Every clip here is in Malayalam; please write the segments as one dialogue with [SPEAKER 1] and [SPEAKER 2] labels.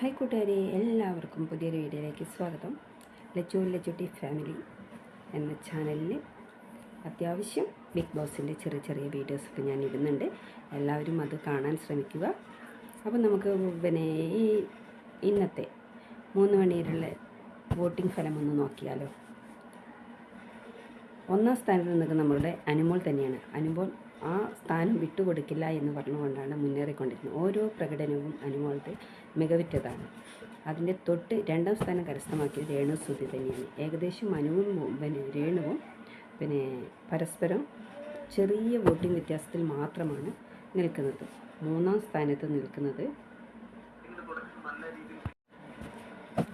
[SPEAKER 1] ഹായ് കൂട്ടുകാരെ എല്ലാവർക്കും പുതിയൊരു വീഡിയോയിലേക്ക് സ്വാഗതം. ലച്ചു ലച്ചുട്ടി ഫാമിലി എന്ന ചാനലിൽ അത്യാവശ്യം ബിഗ് ബോസിന്റെ ചെറിയ ചെറിയ വീഡിയോസൊക്കെ ഞാൻ ഇടുന്നുണ്ട്. എല്ലാവരും അത് കാണാൻ ശ്രമിക്കുക. അപ്പോൾ നമുക്ക് പിന്നെ ഈ ഇന്നത്തെ മൂന്ന് മണിയിലുള്ള വോട്ടിംഗ് ഫലം ഒന്ന് നോക്കിയാലോ? ഒന്നാം സ്ഥാനത്ത് നിൽക്കുന്ന നമ്മളുടെ അനുമോൾ തന്നെയാണ്. അനുമോൾ ആ സ്ഥാനം വിട്ടുകൊടുക്കില്ല എന്ന് പറഞ്ഞുകൊണ്ടാണ് മുന്നേറിക്കൊണ്ടിരുന്നത്. ഓരോ പ്രകടനവും അനുമോളുടെ മികവിറ്റതാണ്. അതിന്റെ തൊട്ട് രണ്ടാം സ്ഥാനം കരസ്ഥമാക്കിയത് രേണു സുധി തന്നെയാണ്. ഏകദേശം അനുവും പിന്നെ രേണുവും പിന്നെ പരസ്പരം ചെറിയ വോട്ടിംഗ് വ്യത്യാസത്തിൽ മാത്രമാണ് നിൽക്കുന്നത്. മൂന്നാം സ്ഥാനത്ത് നിൽക്കുന്നത്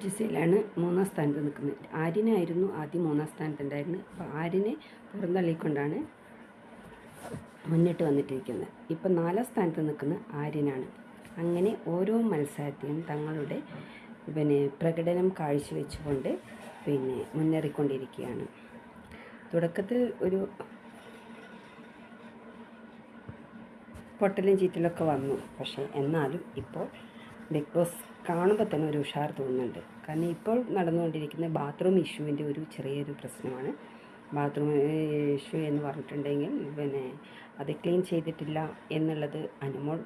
[SPEAKER 1] ജിസയിലാണ് മൂന്നാം സ്ഥാനത്ത് നിൽക്കുന്നത്. ആര്യനായിരുന്നു ആദ്യം മൂന്നാം സ്ഥാനത്തുണ്ടായിരുന്നത് അപ്പോൾ ആര്യനെ പുറന്തള്ളിക്കൊണ്ടാണ് മുന്നിട്ട് വന്നിട്ടിരിക്കുന്നത്. ഇപ്പം നാലാം സ്ഥാനത്ത് നിൽക്കുന്ന ആര്യനാണ്. അങ്ങനെ ഓരോ മത്സരത്തിലും തങ്ങളുടെ പിന്നെ പ്രകടനം കാഴ്ചവെച്ചുകൊണ്ട് പിന്നെ മുന്നേറിക്കൊണ്ടിരിക്കുകയാണ്. തുടക്കത്തിൽ ഒരു പൊട്ടലും ചീറ്റലൊക്കെ വന്നു. പക്ഷേ എന്നാലും ഇപ്പോൾ ബിഗ് ബോസ് കാണുമ്പോൾ തന്നെ ഒരു ഉഷാർ തോന്നുന്നുണ്ട്. കാരണം ഇപ്പോൾ നടന്നുകൊണ്ടിരിക്കുന്ന ബാത്റൂം ഇഷ്യൂവിന്റെ ഒരു ചെറിയൊരു പ്രശ്നമാണ്. ബാത്റൂം ഇഷ്യൂ എന്ന് പറഞ്ഞിട്ടുണ്ടെങ്കിൽ പിന്നെ അത് ക്ലീൻ ചെയ്തിട്ടില്ല എന്നുള്ളത് അനുമോൾ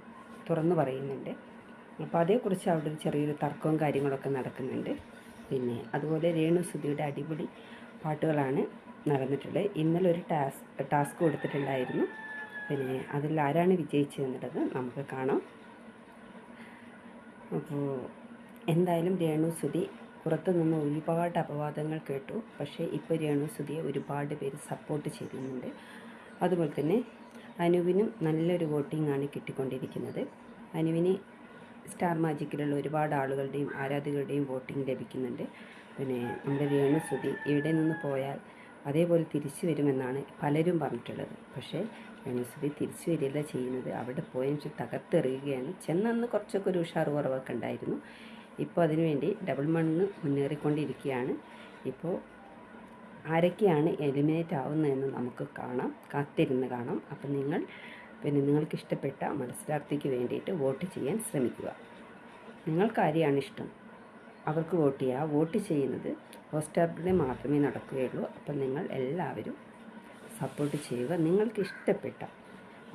[SPEAKER 1] തുറന്നു പറയുന്നുണ്ട്. അപ്പോൾ അതേക്കുറിച്ച് അവിടെ ഒരു ചെറിയൊരു തർക്കവും കാര്യങ്ങളൊക്കെ നടക്കുന്നുണ്ട്. പിന്നെ അതുപോലെ രേണു സുധിയുടെ അടിപൊളി പാട്ടുകളാണ് നടന്നിട്ടുള്ളത്. ഇന്നലെ ഒരു ടാസ്ക് ടാസ്ക് കൊടുത്തിട്ടുണ്ടായിരുന്നു. പിന്നെ അതിൽ ആരാണ് വിജയിച്ചതെന്നുള്ളത് നമുക്ക് കാണാം. അപ്പോൾ എന്തായാലും രേണു സുധി പുറത്തു നിന്ന് ഒരുപാട് അപവാദങ്ങൾ കേട്ടു. പക്ഷേ ഇപ്പോൾ രേണു സുധിയെ ഒരുപാട് പേര് സപ്പോർട്ട് ചെയ്യുന്നുണ്ട് അതുപോലെ തന്നെ അനുവിനും നല്ലൊരു വോട്ടിംഗ് ആണ് കിട്ടിക്കൊണ്ടിരിക്കുന്നത്. അനുവിന് സ്റ്റാർ മാജിക്കിലുള്ള ഒരുപാട് ആളുകളുടെയും ആരാധകരുടെയും വോട്ടിംഗ് ലഭിക്കുന്നുണ്ട്. പിന്നെ നമ്മുടെ രേണു സുധി ഇവിടെ നിന്ന് പോയാൽ അതേപോലെ തിരിച്ചു വരുമെന്നാണ് പലരും പറഞ്ഞിട്ടുള്ളത്. പക്ഷേ രേണുസുധി തിരിച്ചു വരില്ല ചെയ്യുന്നത്. അവിടെ പോയതിന് തകർത്തെറിയുകയാണ്. ചെന്നന്ന് കുറച്ചൊക്കെ ഒരു ഉഷാർ കുറവൊക്കെ ഉണ്ടായിരുന്നു. ഇപ്പോൾ അതിനുവേണ്ടി ഡബിൾ മണ്ണ് മുന്നേറിക്കൊണ്ടിരിക്കുകയാണ്. ഇപ്പോൾ ആരൊക്കെയാണ് എലിമിനേറ്റ് ആവുന്നതെന്ന് നമുക്ക് കാണാം. കാത്തിരുന്ന് കാണാം. അപ്പം നിങ്ങൾ പിന്നെ നിങ്ങൾക്ക് ഇഷ്ടപ്പെട്ട മത്സരാർത്ഥിക്ക് വേണ്ടിയിട്ട് വോട്ട് ചെയ്യാൻ ശ്രമിക്കുക. നിങ്ങൾക്ക് ആരെയാണ് ഇഷ്ടം. അവർക്ക് വോട്ട് ചെയ്യുക. വോട്ട് ചെയ്യുന്നത് ഹോസ്റ്റാറിനെ മാത്രമേ നടക്കുകയുള്ളൂ. അപ്പം നിങ്ങൾ എല്ലാവരും സപ്പോർട്ട് ചെയ്യുക. നിങ്ങൾക്ക് ഇഷ്ടപ്പെട്ട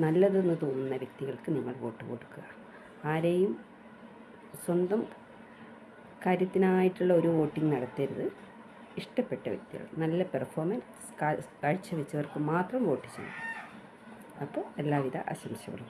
[SPEAKER 1] നല്ലതെന്ന് തോന്നുന്ന വ്യക്തികൾക്ക് നിങ്ങൾ വോട്ട് കൊടുക്കുക. ആരെയും സ്വന്തം കാര്യത്തിനായിട്ടുള്ള ഒരു വോട്ടിംഗ് നടത്തരുത്. ഇഷ്ടപ്പെട്ട വ്യക്തികൾ നല്ല പെർഫോമൻസ് കാഴ്ചവെച്ചവർക്ക് മാത്രം വോട്ട് ചെയ്യണം. അപ്പോൾ എല്ലാവിധ ആശംസകളും.